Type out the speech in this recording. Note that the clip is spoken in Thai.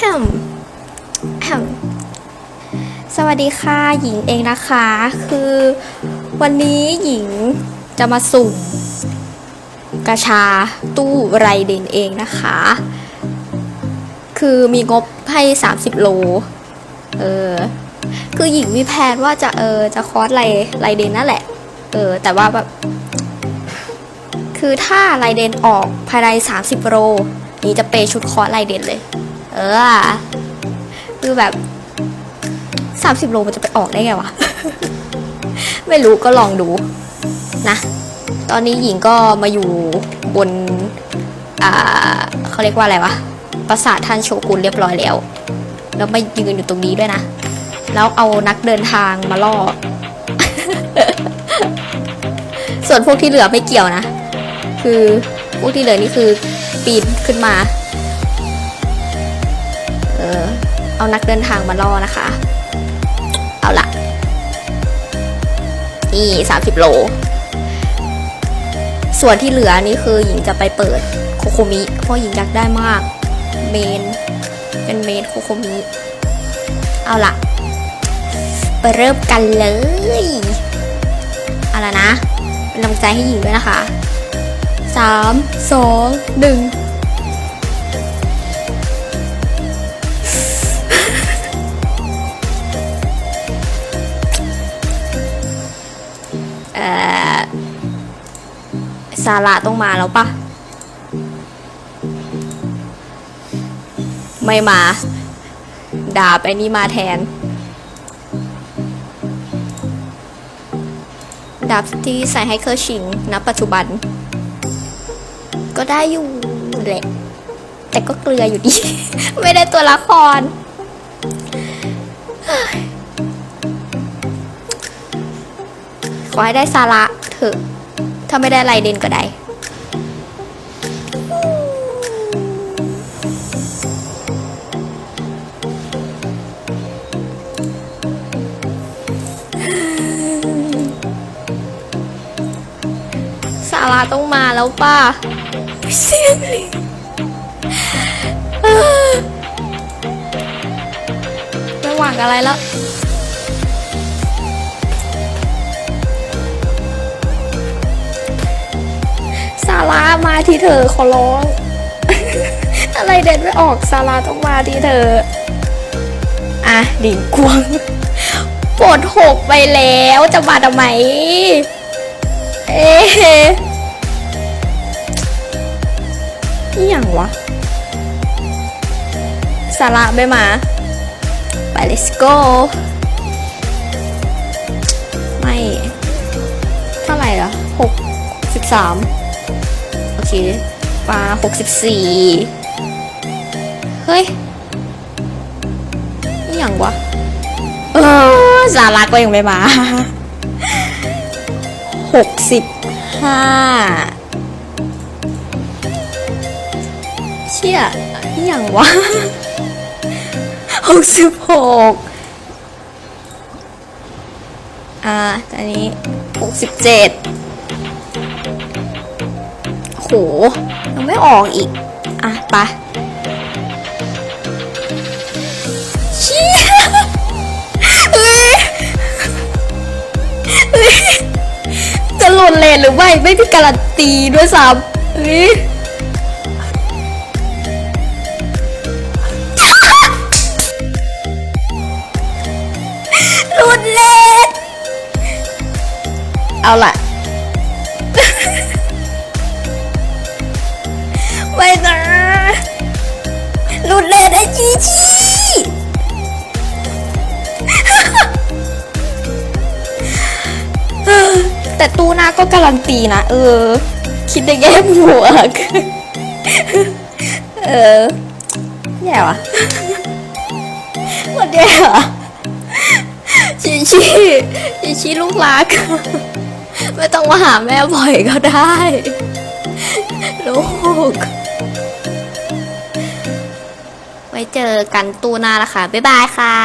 ฮมแฮมสวัสดีค่ะหญิงเองนะคะ คือวันนี้หญิงจะมาสุ่มกระชาตู้ไรเดนเองนะคะ คือมีงบให้ 30 โล เออ คือหญิงมีแผนว่าจะเออจะคอร์สไรไรเดนนั่นแหละ เออ แต่ว่าแบบ คือถ้าไรเดนออกภายใน 30 โลนี่จะเปย์ชุดคอร์สไรเดนเลย เออ คือแบบ30โลมันจะไปออกได้ไงวะ ไม่รู้ก็ลองดูนะ ตอนนี้หญิงก็มาอยู่บน อ่าเขาเรียกว่าอะไรวะ ปราสาทท่านโชกุนเรียบร้อยแล้ว แล้วมายืนอยู่ตรงนี้ด้วยนะ แล้วเอานักเดินทางมาล่อ ส่วนพวกที่เหลือไม่เกี่ยวนะ คือพวกที่เหลือนี่คือปีนขึ้นมา เอานักเดินทางมาล่อนะคะ เอาละนี่สามสิบโล ส่วนที่เหลือนี่คือหญิงจะไปเปิดโคโคมิ เพราะหญิงอยากได้มาก เมน เป็นเมนโคโคมิ เอาละไปเริ่มกันเลยเอาละนะเป็นกำลังใจให้หญิงด้วยนะคะสามสองหนึ่ง ซาระต้องมาแล้วปะไม่มา ดาบไอ้นี่มาแทน ดาบที่ใส่ให้เคอร์ชิงณปัจจุบัน ก็ได้อยู่แหละ แต่ก็เกลืออยู่ดี ไม่ได้ตัวละครขอให้ได้สาระเถอะ ถ้าไม่ได้ไรเด่นก็ได้สาระต้องมาแล้วป่ะเสียงเลยไม่หวังอะไรแล้ว ร่ามาที่เธอขอร้อง อะไรเด็ดไม่ออกซาร่าต้องมาที่เธอ อะดิ่งกวงปวดหกไปแล้วจะมาทำไม เอ๊ะนี่อย่างวะซาร่าไม่มา ไป let's go ไม่ เท่าไหร่ละหกสิบสาม เคปลาหกสิบสี่เฮ้ยนี่อย่างวะเออสาระก็ยังไม่มาหกสิบห้าเชี่ยนี่อย่างวะหกสิบหกอ่าตอนนี้หกสิบเจ็ด โห ยังไม่ออกอีก อะไปเชี่ยเอ้ยเอ้ยจะหล่นเลนหรือไม่ไม่มีการันตีด้วยซ้ำเอ้ยหลุดเลนเอาล่ะ แต่ตู้หน้าก็การันตีนะ เออ คิดได้แย่บวก เออแย่วะหมดแย่วะชีชีชีชีลูกรัก ไม่ต้องมาหาแม่บ่อยก็ได้ลูก ไว้เจอกันตู้หน้าละค่ะ บ๊ายบายค่ะ